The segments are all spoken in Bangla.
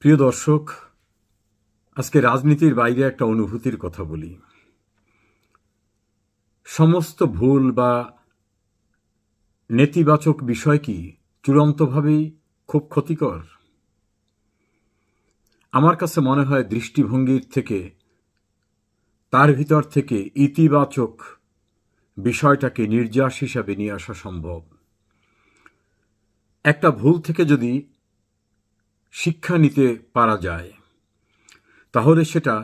প্রিয় দর্শক, আজকে রাজনীতির বাইরে একটা অনুভূতির কথা বলি। সমস্ত ভুল বা নেতিবাচক বিষয় কি চূড়ান্তভাবেই খুব ক্ষতিকর? আমার কাছে মনে হয় দৃষ্টিভঙ্গির থেকে, তার ভিতর থেকে ইতিবাচক বিষয়টাকে নির্যাস হিসাবে নিয়ে আসা সম্ভব। একটা ভুল থেকে যদি শিক্ষা নিতে পারা যায়। তাহলে সেটা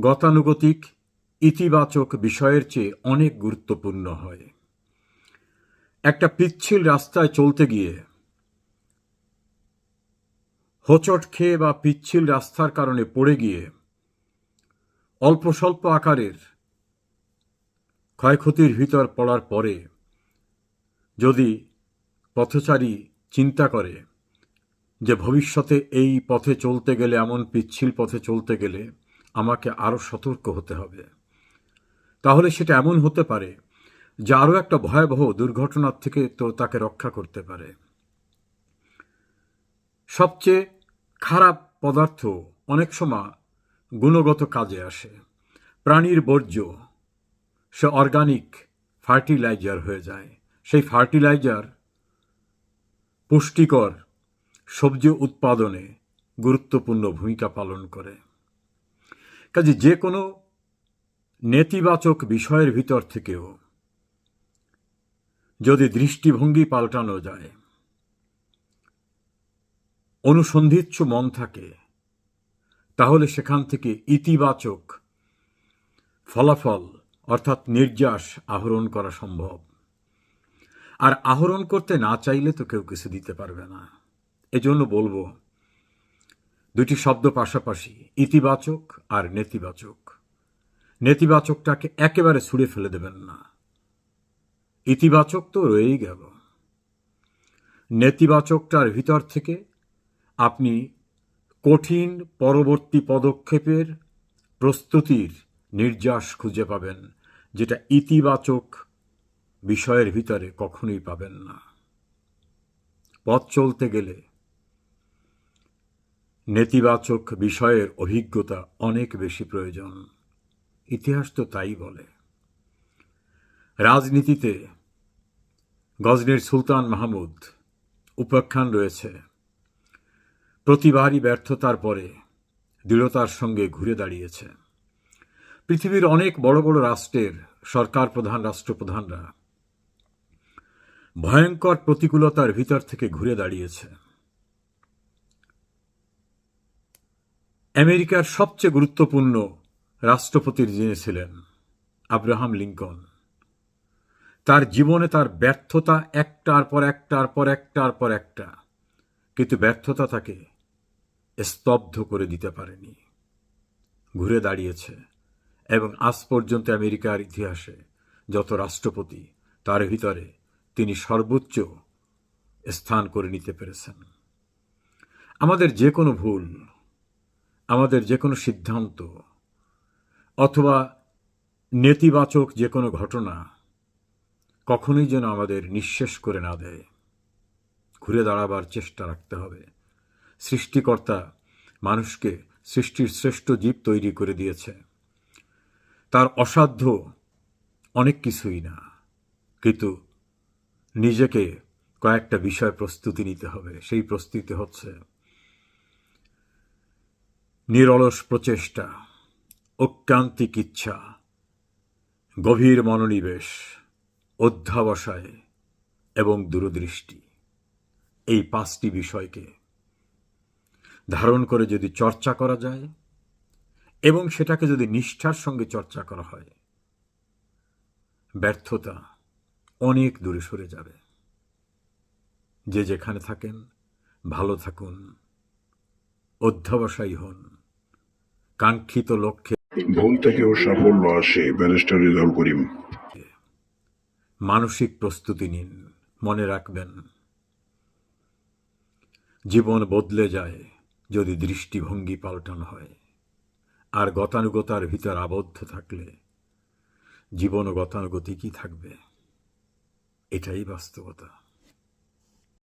গতানুগতিক, ইতিবাচক বিষয়ের চেয়ে অনেক গুরুত্বপূর্ণ হয়। একটা পিচ্ছিল রাস্তায় চলতে গিয়ে হোঁচট খেয়ে বা পিচ্ছিল রাস্তার কারণে পড়ে গিয়ে অল্প স্বল্প আকারের ক্ষয়ক্ষতির ভিতর পড়ার পরে যদি পথচারী চিন্তা করে যে ভবিষ্যতে এই পথে চলতে গেলে, এমন পিচ্ছিল পথে চলতে গেলে আমাকে আরও সতর্ক হতে হবে। তাহলে সেটা এমন হতে পারে যে আরও একটা ভয়াবহ দুর্ঘটনার থেকে তো তাকে রক্ষা করতে পারে। সবচেয়ে খারাপ পদার্থ অনেক সময় গুণগত কাজে আসে। প্রাণীর বর্জ্য, সে অর্গানিক ফার্টিলাইজার হয়ে যায়। সেই ফার্টিলাইজার পুষ্টিকর সবজি উৎপাদনে গুরুত্বপূর্ণ ভূমিকা পালন করে। কাজে যে কোনো নেতিবাচক বিষয়ের ভিতর থেকেও যদি দৃষ্টিভঙ্গি পাল্টানো যায়, অনুসন্ধিৎসু মন থাকে, তাহলে সেখান থেকে ইতিবাচক ফলাফল অর্থাৎ নির্যাস আহরণ করা সম্ভব। আর আহরণ করতে না চাইলে তো কেউ কিছু দিতে পারবে না। এজন্য বলব দুটি শব্দ পাশাপাশি, ইতিবাচক আর নেতিবাচক। নেতিবাচকটাকে একেবারে ছুঁড়ে ফেলে দেবেন না। ইতিবাচক তো রয়েই গেল। নেতিবাচকটার ভিতর থেকে আপনি কঠিন পরবর্তী পদক্ষেপের প্রস্তুতির নির্যাস খুঁজে পাবেন, যেটা ইতিবাচক বিষয়ের ভিতরে কখনোই পাবেন না। পথ চলতে গেলে নেতিবাচক বিষয়ের অভিজ্ঞতা অনেক বেশি প্রয়োজন। ইতিহাস তো তাই বলে। রাজনীতিতে গজনীর সুলতান মাহমুদ উপাখ্যান রয়েছে। প্রতিবারই ব্যর্থতার পরে দৃঢ়তার সঙ্গে ঘুরে দাঁড়িয়েছে। পৃথিবীর অনেক বড় বড় রাষ্ট্রের সরকার প্রধান, রাষ্ট্রপ্রধানরা ভয়ঙ্কর প্রতিকূলতার ভিতর থেকে ঘুরে দাঁড়িয়েছে। আমেরিকার সবচেয়ে গুরুত্বপূর্ণ রাষ্ট্রপতির যিনি ছিলেন, আব্রাহাম লিঙ্কন। তার জীবনে তার ব্যর্থতা একটার পর একটার পর একটার পর একটা, কিন্তু ব্যর্থতা তাকে স্তব্ধ করে দিতে পারেনি। ঘুরে দাঁড়িয়েছে এবং আজ পর্যন্ত আমেরিকার ইতিহাসে যত রাষ্ট্রপতি, তার ভিতরে তিনি সর্বোচ্চ স্থান করে নিতে পেরেছেন। আমাদের যে কোনো ভুল আমাদের যে কোনো সিদ্ধান্ত অথবা নেতিবাচক যে কোনো ঘটনা কখনোই যেন আমাদের নিঃশেষ করে না দেয়। ঘুরে দাঁড়াবার চেষ্টা রাখতে হবে। সৃষ্টিকর্তা মানুষকে সৃষ্টির শ্রেষ্ঠ জীব তৈরি করে দিয়েছে। তার অসাধ্য অনেক কিছুই না, কিন্তু নিজেকে কয়েকটা বিষয় প্রস্তুতি নিতে হবে। সেই প্রস্তুতি হচ্ছে নিরলস প্রচেষ্টা, ঐকান্তিক ইচ্ছা, গভীর মনোনিবেশ, অধ্যাবসায় এবং দূরদৃষ্টি, এই পাঁচটি বিষয়কে ধারণ করে যদি চর্চা করা যায় এবং সেটাকে যদি নিষ্ঠার সঙ্গে চর্চা করা হয়, ব্যর্থতা অনেক দূরে সরে যাবে। যে যেখানে থাকেন, ভালো থাকুন, অধ্যবসায়ী হন। কাঙ্ক্ষিত লক্ষ্যে। ভুল থেকেও সাফল্য আসে ব্যারিস্টার রিজাল করিম। মানসিক প্রস্তুতি নিন মনে রাখবেন। জীবন বদলে যায় যদি দৃষ্টিভঙ্গি পাল্টানো হয়। আর গতানুগতার ভিতর আবদ্ধ থাকলে জীবন গতানুগতিকই থাকবে। এটাই বাস্তবতা।